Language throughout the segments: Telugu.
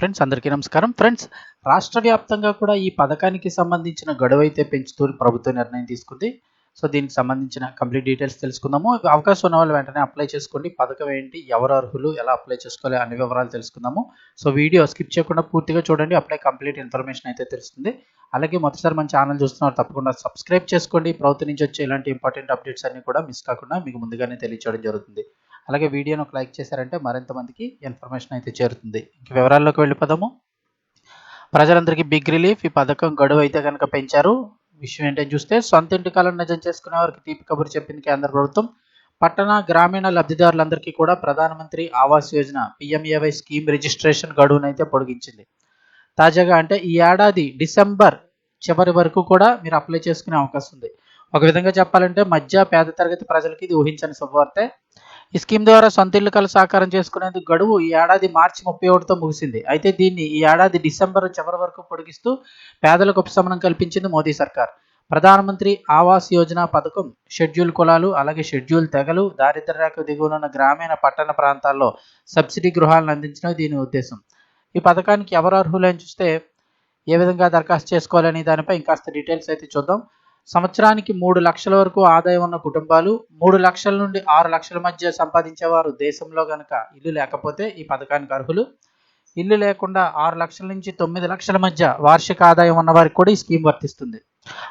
ఫ్రెండ్స్ అందరికీ నమస్కారం. ఫ్రెండ్స్ రాష్ట్ర వ్యాప్తంగా కూడా ఈ పథకానికి సంబంధించిన గడువు అయితే పెంచుతూ ప్రభుత్వం నిర్ణయం తీసుకుంది. సో దీనికి సంబంధించిన కంప్లీట్ డీటెయిల్స్ తెలుసుకుందాము. అవకాశం ఉన్న వాళ్ళు వెంటనే అప్లై చేసుకోండి. పథకం ఏంటి? ఎవరు అర్హులు? ఎలా అప్లై చేసుకోవాలి? అన్ని వివరాలు తెలుసుకుందాము. సో వీడియో స్కిప్ చేయకుండా పూర్తిగా చూడండి. అప్లై కంప్లీట్ ఇన్ఫర్మేషన్ అయితే తెలుస్తుంది. అలాగే మొదటిసారి మన ఛానల్ చూస్తున్నారు తప్పకుండా సబ్స్క్రైబ్ చేసుకోండి. ప్రభుత్వం నుంచి వచ్చే ఇలాంటి ఇంపార్టెంట్ అప్డేట్స్ అన్ని కూడా మిస్ కాకుండా మీకు ముందుగానే తెలియచేయడం జరుగుతుంది. అలాగే వీడియోను ఒక లైక్ చేశారంటే మరింత మందికి ఇన్ఫర్మేషన్ అయితే చేరుతుంది. ఇంక వివరాల్లోకి వెళ్ళిపోదాము. ప్రజలందరికీ బిగ్ రిలీఫ్. ఈ పథకం గడువు అయితే కనుక పెంచారు. విషయం ఏంటని చూస్తే సొంత ఇంటి కాలం నిజం చేసుకునే వారికి తీపి కబురు చెప్పింది కేంద్ర ప్రభుత్వం. పట్టణ గ్రామీణ లబ్ధిదారులందరికీ కూడా Pradhanmantri Awas Yojana PMAY scheme registration గడువును అయితే పొడిగించింది. తాజాగా అంటే ఈ ఏడాది డిసెంబర్ చివరి వరకు కూడా మీరు అప్లై చేసుకునే అవకాశం ఉంది. ఒక విధంగా చెప్పాలంటే మధ్య పేద తరగతి ప్రజలకి ఇది ఊహించని శుభవార్తే. ఈ స్కీమ్ ద్వారా సొంత ఇల్లు కల సాకారం చేసుకునేందుకు గడువు ఈ ఏడాది మార్చి ముప్పై ఒకటితో ముగిసింది. అయితే దీన్ని ఈ ఏడాది డిసెంబర్ చివరి వరకు పొడిగిస్తూ పేదలకు ఉపశమనం కల్పించింది మోదీ సర్కార్. ప్రధానమంత్రి ఆవాస్ యోజన పథకం షెడ్యూల్ కులాలు అలాగే షెడ్యూల్ తెగలు దారిద్ర రేఖ దిగువనున్న గ్రామీణ పట్టణ ప్రాంతాల్లో సబ్సిడీ గృహాలను అందించడం దీని ఉద్దేశం. ఈ పథకానికి ఎవరు అర్హులని చూస్తే ఏ విధంగా దరఖాస్తు చేసుకోవాలని దానిపై ఇంకాస్త డీటెయిల్స్ అయితే చూద్దాం. సంవత్సరానికి మూడు లక్షల వరకు ఆదాయం ఉన్న కుటుంబాలు మూడు లక్షల నుండి ఆరు లక్షల మధ్య సంపాదించేవారు దేశంలో గనక ఇల్లు లేకపోతే ఈ పథకానికి అర్హులు. ఇల్లు లేకుండా ఆరు లక్షల నుంచి తొమ్మిది లక్షల మధ్య వార్షిక ఆదాయం ఉన్న వారికి కూడా ఈ స్కీమ్ వర్తిస్తుంది.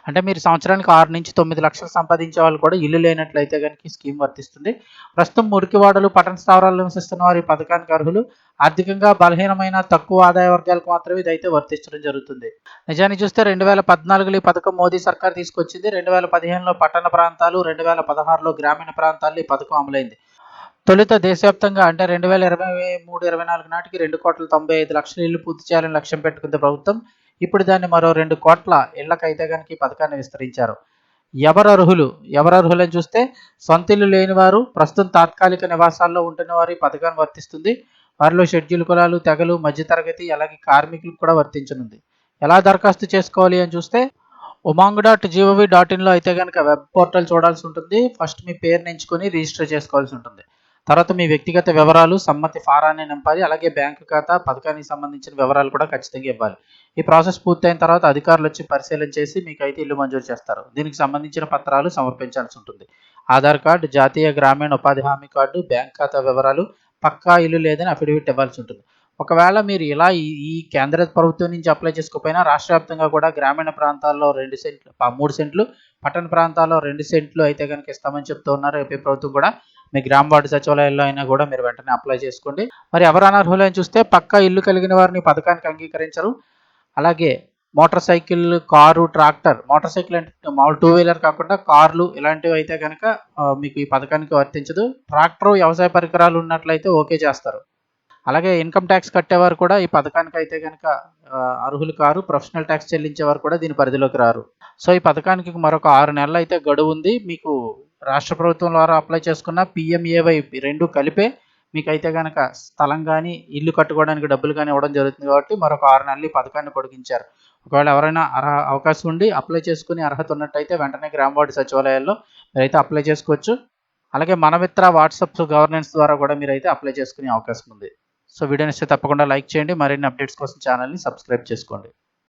అంటే మీరు సంవత్సరానికి ఆరు నుంచి తొమ్మిది లక్షలు సంపాదించే వాళ్ళు కూడా ఇల్లు లేనట్లయితే కనుక ఈ స్కీమ్ వర్తిస్తుంది. ప్రస్తుతం మురికివాడలు పట్టణ స్థావరాలు నివసిస్తున్న వారి పథకానికి అర్హులు. ఆర్థికంగా బలహీనమైన తక్కువ ఆదాయ వర్గాలకు మాత్రమే ఇదైతే వర్తించడం జరుగుతుంది. నిజానికి చూస్తే రెండు వేల పద్నాలుగులో ఈ పథకం మోదీ సర్కార్ తీసుకొచ్చింది. రెండు వేల పదిహేనులో పట్టణ ప్రాంతాలు రెండు వేల పదహారులో గ్రామీణ ప్రాంతాల్లో ఈ పథకం అమలైంది. తొలుత దేశవ్యాప్తంగా అంటే రెండు వేల ఇరవై మూడు ఇరవై నాలుగు నాటికి రెండు కోట్ల తొంభై ఐదు లక్షల ఇల్లు పూర్తి చేయాలని లక్ష్యం పెట్టుకుంది ప్రభుత్వం. ఇప్పుడు దాన్ని మరో రెండు కోట్ల ఇళ్ళకైతే కనుక ఈ పథకాన్ని విస్తరించారు. ఎవరు అర్హులు ఎవరు అర్హులని చూస్తే సొంత ఇల్లు లేని వారు ప్రస్తుతం తాత్కాలిక నివాసాల్లో ఉంటున్న వారు ఈ పథకాన్ని వర్తిస్తుంది. వారిలో షెడ్యూల్ కులాలు తెగలు మధ్యతరగతి అలాగే కార్మికులకు కూడా వర్తించనుంది. ఎలా దరఖాస్తు చేసుకోవాలి అని చూస్తే Umang dot G O V dot ఇన్లో అయితే కనుక వెబ్ పోర్టల్ చూడాల్సి ఉంటుంది. ఫస్ట్ మీ పేరుని ఎంచుకొని రిజిస్టర్ చేసుకోవాల్సి ఉంటుంది. తర్వాత మీ వ్యక్తిగత వివరాలు సమ్మతి ఫారాన్ని నింపాలి అలాగే బ్యాంకు ఖాతా పథకానికి సంబంధించిన వివరాలు కూడా ఖచ్చితంగా ఇవ్వాలి. ఈ ప్రాసెస్ పూర్తయిన తర్వాత అధికారులు వచ్చి పరిశీలన చేసి మీకు అయితే ఇల్లు మంజూరు చేస్తారు. దీనికి సంబంధించిన పత్రాలు సమర్పించాల్సి ఉంటుంది. ఆధార్ కార్డు జాతీయ గ్రామీణ ఉపాధి హామీ కార్డు బ్యాంక్ ఖాతా వివరాలు పక్కా ఇల్లు లేదని అఫిడవిట్ ఇవ్వాల్సి ఉంటుంది. ఒకవేళ మీరు ఇలా ఈ కేంద్ర ప్రభుత్వం నుంచి అప్లై చేసుకోకపోయినా రాష్ట్ర వ్యాప్తంగా కూడా గ్రామీణ ప్రాంతాల్లో రెండు సెంట్లు మూడు సెంట్లు పట్టణ ప్రాంతాల్లో రెండు సెంట్లు అయితే కనుక ఇస్తామని చెప్తూ ఉన్నారు ఏపీ ప్రభుత్వం కూడా. మీ గ్రామ వార్డు సచివాలయాల్లో అయినా కూడా మీరు వెంటనే అప్లై చేసుకోండి. మరి ఎవరు అనర్హులని చూస్తే పక్క ఇల్లు కలిగిన వారిని పథకానికి అంగీకరించరు. అలాగే motor cycle car tractor motor cycle అంటే మామూలు టూ వీలర్ కాకుండా కార్లు ఇలాంటివి అయితే కనుక మీకు ఈ పథకానికి వర్తించదు. ట్రాక్టర్ వ్యవసాయ పరికరాలు ఉన్నట్లయితే ఓకే చేస్తారు. అలాగే ఇన్కమ్ ట్యాక్స్ కట్టేవారు కూడా ఈ పథకానికి అయితే కనుక అర్హులు కారు ప్రొఫెషనల్ ట్యాక్స్ చెల్లించేవారు కూడా దీని పరిధిలోకి రారు. సో ఈ పథకానికి మరొక ఆరు నెలలు అయితే గడువు ఉంది. మీకు రాష్ట్ర ప్రభుత్వం ద్వారా అప్లై చేసుకున్న పిఎంఏవై రెండు కలిపే మీకైతే కనుక స్థలం కానీ ఇల్లు కట్టుకోవడానికి డబ్బులు కానీ ఇవ్వడం జరుగుతుంది కాబట్టి మరొక ఆరు నెలలు ఈ పథకాన్ని పొడిగించారు. ఒకవేళ ఎవరైనా అర్హ అవకాశం ఉండి అప్లై చేసుకుని అర్హత ఉన్నట్టయితే వెంటనే గ్రామ వార్డు సచివాలయాల్లో మీరైతే అప్లై చేసుకోవచ్చు. అలాగే మనమిత్ర వాట్సాప్ గవర్నెన్స్ ద్వారా కూడా మీరైతే అప్లై చేసుకునే అవకాశం ఉంది. సో వీడియోని ఇస్తే తప్పకుండా లైక్ చేయండి. మరిన్ని అప్డేట్స్ కోసం ఛానల్ని సబ్స్క్రైబ్ చేసుకోండి.